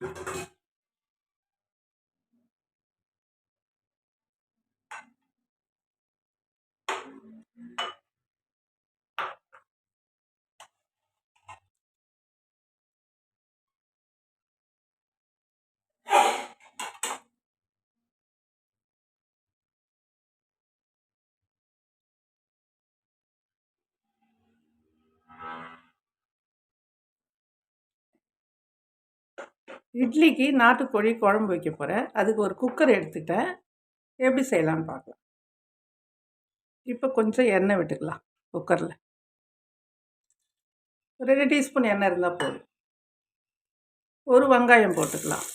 you இட்லிக்கு நாட்டுக்கோழி குழம்பு வைக்க போகிறேன் அதுக்கு ஒரு குக்கர் எடுத்துக்கிட்டேன் எப்படி செய்யலான்னு பார்க்கலாம். இப்போ கொஞ்சம் எண்ணெய் விட்டுக்கலாம் குக்கரில். ரெண்டு டீஸ்பூன் எண்ணெய் இருந்தால் போதும். ஒரு வெங்காயம் போட்டுக்கலாம்.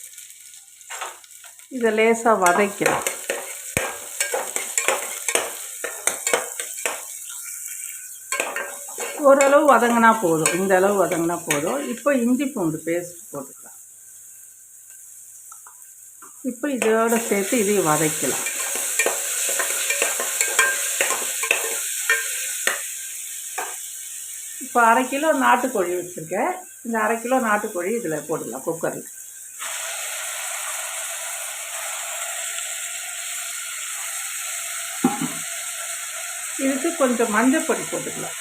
இதை லேசாக வதக்கலாம் ஓரளவு வதங்கினா போதும். இந்த அளவு வதங்கினா போதும். இப்போ இஞ்சி பூண்டு பேஸ்ட் போட்டுக்கலாம். இப்போ இதோட சேர்த்து இதையும் வதக்கலாம். இப்போ அரை கிலோ நாட்டுக்கோழி வச்சுருக்கேன். இந்த அரை கிலோ நாட்டுக்கோழி இதில் போட்டுக்கலாம் குக்கரில். இதுக்கு கொஞ்சம் மஞ்சள் பொடி போட்டுக்கலாம்.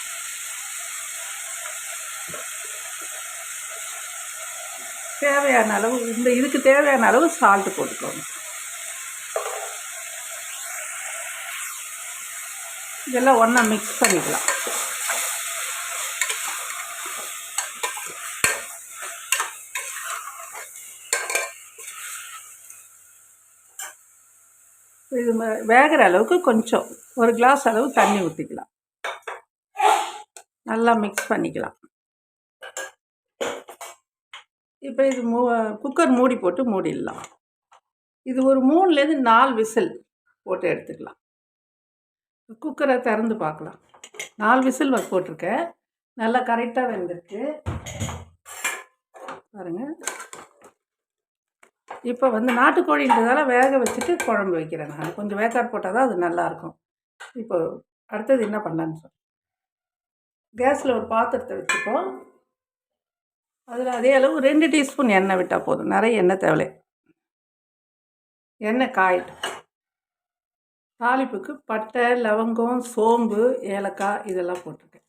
தேவையான அளவு இந்த இதுக்கு தேவையான அளவு சால்ட்டு போட்டுக்கோங்க. இதெல்லாம் ஒன்றா மிக்ஸ் பண்ணிக்கலாம். இது வேகிற அளவுக்கு கொஞ்சம் ஒரு கிளாஸ் அளவு தண்ணி ஊற்றிக்கலாம் நல்லா மிக்ஸ் பண்ணிக்கலாம். இப்போ இது மூ குக்கர் மூடி போட்டு மூடிடலாம். இது ஒரு மூணுலேருந்து நாலு விசில் போட்டு எடுத்துக்கலாம். குக்கரை திறந்து பார்க்கலாம். நாலு விசில் போட்டிருக்கேன். நல்லா கரெக்டாக வெந்திருக்கு. பாருங்கள் இப்போ வந்து நாட்டுக்கோழின்றதால வேக வச்சுட்டு குழம்பு வைக்கிறேன் நான். கொஞ்சம் வேக்கார் போட்டால் தான் அது நல்லாயிருக்கும். இப்போ அடுத்தது என்ன பண்ணலான்னு சொல் கேஸில் ஒரு பாத்திரத்தை வச்சுப்போம். அதில் அதே அளவு ரெண்டு டீஸ்பூன் எண்ணெய் விட்டால் போதும். நிறைய எண்ணெய் தேவையில்லை. எண்ணெய் காயிட்டு தாளிப்புக்கு பட்டை லவங்கம் சோம்பு ஏலக்காய் இதெல்லாம் போட்டிருக்கேன்.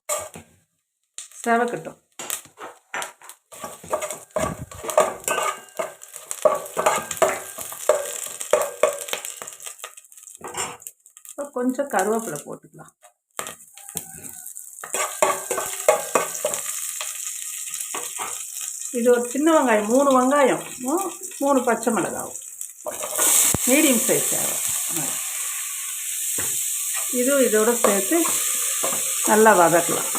செவக்கட்டும். கொஞ்சம் கருவேப்பிலை போட்டுக்கலாம். இது ஒரு சின்ன வெங்காயம் மூணு வெங்காயம். மூணு பச்சை மிளகாவும். மீடியம் சைஸ் தேவை. இதுவும் இதோடு சேர்த்து நல்லா வதக்கலாம்.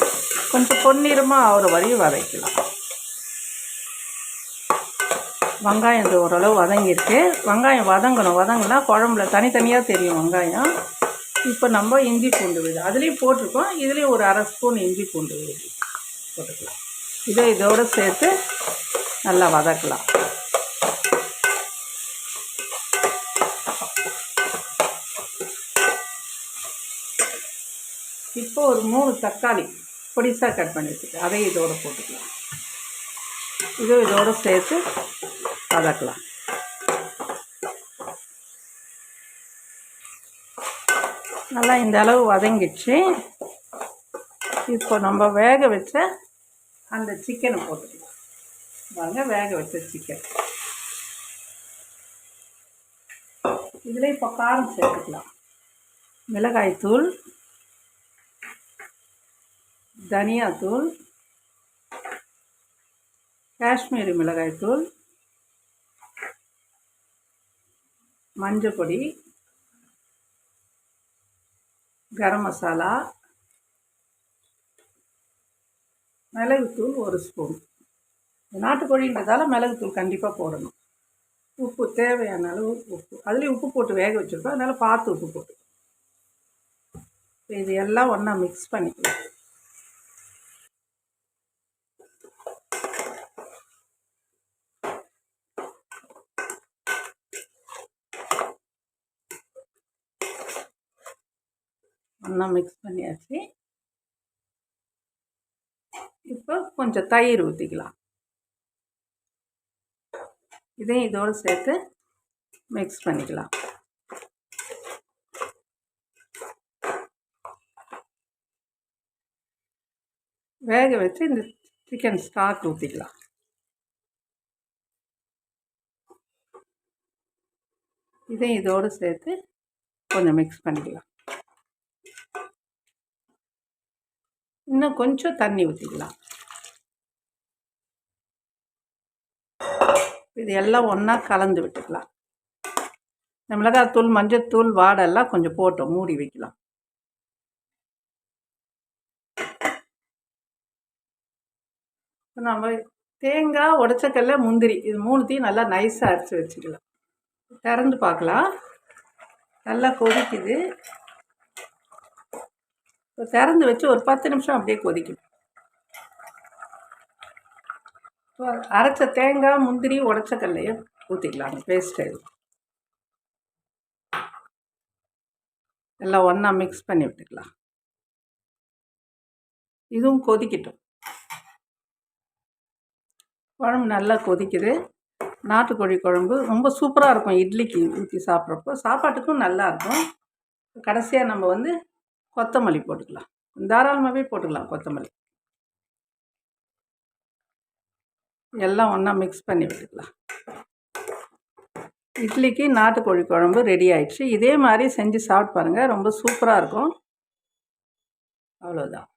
கொஞ்சம் பொன்னிறமாக ஆகிற வரையும் வதக்கலாம். வெங்காயம் இது ஓரளவு வதங்கியிருக்கு. வெங்காயம் வதங்கணும். வதங்கினா குழம்புல தனித்தனியாக தெரியும் வெங்காயம். இப்போ நம்ம இஞ்சி பூண்டு விழுது அதுலேயும் போட்டிருக்கோம். இதுலேயும் ஒரு அரை ஸ்பூன் இஞ்சி பூண்டு விழுது போட்டுக்கலாம். இதை இதோடு சேர்த்து நல்லா வதக்கலாம். இப்போ ஒரு மூணு தக்காளி பொடிசாக கட் பண்ணி வச்சுட்டு அதையும் இதோடு போட்டுக்கலாம். இதுவும் இதோடு சேர்த்து வதக்கலாம். நல்லா இந்த அளவு வதங்கிடுச்சு. இப்போ நம்ம வேக வச்ச அந்த சிக்கனை போட்டுக்கலாம். வாங்க வேக வச்ச சிக்கன் இதில் இப்போ காரம் சேர்த்துக்கலாம். மிளகாய்த்தூள் தனியாத்தூள் காஷ்மீரி மிளகாய்த்தூள் மஞ்சள் பொடி கரம் மசாலா மிளகுத்தூள் ஒரு ஸ்பூன். நாட்டுக்கோழின்றதால மிளகுத்தூள் கண்டிப்பாக போடணும். உப்பு தேவையான அளவு உப்பு. அதுலேயும் உப்பு போட்டு வேக வச்சுருக்கோம். அதனால் பார்த்து உப்பு போட்டு. இது எல்லாம் ஒன்றா மிக்ஸ் பண்ணிக்கலாம். ஒன்றா மிக்ஸ் பண்ணியாச்சு இப்போ கொஞ்சம் தயிர் ஊற்றிக்கலாம் இதையும் இதோடு சேர்த்து மிக்ஸ் பண்ணிக்கலாம். வேக வச்சு இந்த சிக்கன் ஸ்டாக் ஊற்றிக்கலாம் இதையும் இதோடு சேர்த்து கொஞ்சம் மிக்ஸ் பண்ணிக்கலாம். இன்னும் கொஞ்சம் தண்ணி ஊற்றிக்கலாம் இது எல்லாம் ஒன்றா கலந்து விட்டுக்கலாம். இந்த மிளகாத்தூள் மஞ்சத்தூள் வாடெல்லாம் கொஞ்சம் போட்டோம் மூடி வைக்கலாம். இப்போ நம்ம தேங்காய் உடச்சக்கல்ல முந்திரி இது மூணுத்தையும் நல்லா நைஸாக அரைச்சி வச்சுக்கலாம். திறந்து பார்க்கலாம். நல்லா கொதிக்குது. திறந்து வச்சு ஒரு பத்து நிமிஷம் அப்படியே கொதிக்கணும் இப்போ அரைச்ச தேங்காய் முந்திரி உடச்சக்கல்லையும் ஊற்றிக்கலாம் பேஸ்ட்டு எல்லாம் ஒன்றா மிக்ஸ் பண்ணி விட்டுக்கலாம். இதுவும் கொதிக்கட்டும். குழம்பு நல்லா கொதிக்குது. நாட்டுக்கோழி குழம்பு ரொம்ப சூப்பராக இருக்கும் இட்லிக்கு ஊற்றி சாப்பிட்றப்போ. சாப்பாட்டுக்கும் நல்லாயிருக்கும் கடைசியாக நம்ம வந்து கொத்தமல்லி போட்டுக்கலாம். தாராளமாகவே போட்டுக்கலாம் கொத்தமல்லி. எல்லாம் ஒன்றா மிக்ஸ் பண்ணி விட்டுக்கலாம். இட்லிக்கு நாட்டுக்கோழி குழம்பு ரெடி ஆயிடுச்சு. இதே மாதிரி செஞ்சு சாப்பிட்டு பாருங்கள் ரொம்ப சூப்பராக இருக்கும். அவ்வளோதான்